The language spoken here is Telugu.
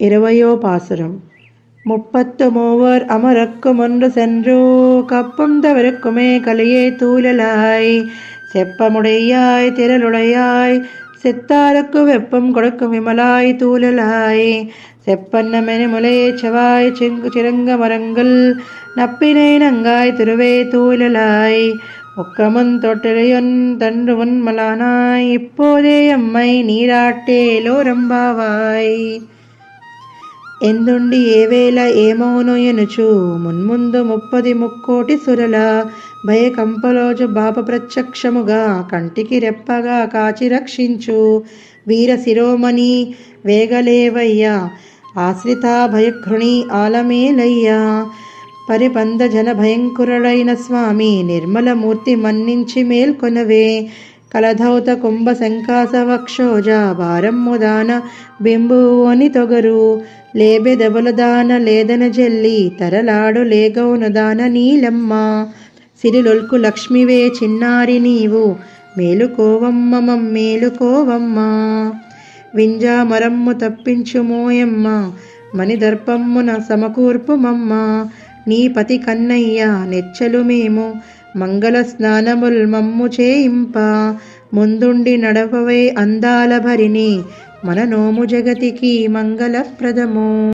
இரவையோ பாசுரம். முப்பத்து மூவர் அமரக்கும் ஒன்று சென்றோ கப்பும் தவருக்குமே கலையே தூலலாய் செப்பமுடையாய் திரளுடையாய் செத்தாருக்கு வெப்பம் கொடுக்கும் விமலாய் தூலலாய் செப்பன்னமெனு முலையே செவாய் சிங்கு சிறங்க மரங்கள் நப்பினை நங்காய் திருவே தூலலாய் ஒக்கமுன் தொட்டிலையொன் தன்று உன்மலானாய் இப்போதே அம்மை நீராட்டேலோ ரம்பாவாய் ఎందుండి ఏవేళ ఏమౌను ఎనుచు మున్ముందు ముప్పది ముక్కోటి సురల. భయకంపలోజు బాప ప్రత్యక్షముగా కంటికి రెప్పగా కాచి రక్షించు. వీర శిరోమణి వేగలేవయ్యా ఆశ్రిత భయఘృణి ఆలమేలయ్యా. పరిపంద జన భయంకురుడైన స్వామి నిర్మలమూర్తి మన్నించి మేల్కొనవే. కలధౌత కుంభ శంకాస వక్షోజ భారమ్ము దాన బింబు అని తొగరు. లేబెదబుల దాన లేదన జల్లి తరలాడు లేగౌను దాన నీలమ్మ. సిరిలొల్కు లక్ష్మివే చిన్నారి నీవు మేలుకోవమ్మ మమ్మేలుకోవమ్మ వింజా మరమ్ము తప్పించు మణిదర్పమ్మున సమకూర్పుమమ్మ నీ పతి కన్నయ్య నెచ్చలు మేము. మంగళ స్నానముల్ మమ్ము చేయింప. ముందుండి నడపవే అందాల భరిని మన నోము జగతికి మంగళప్రదము.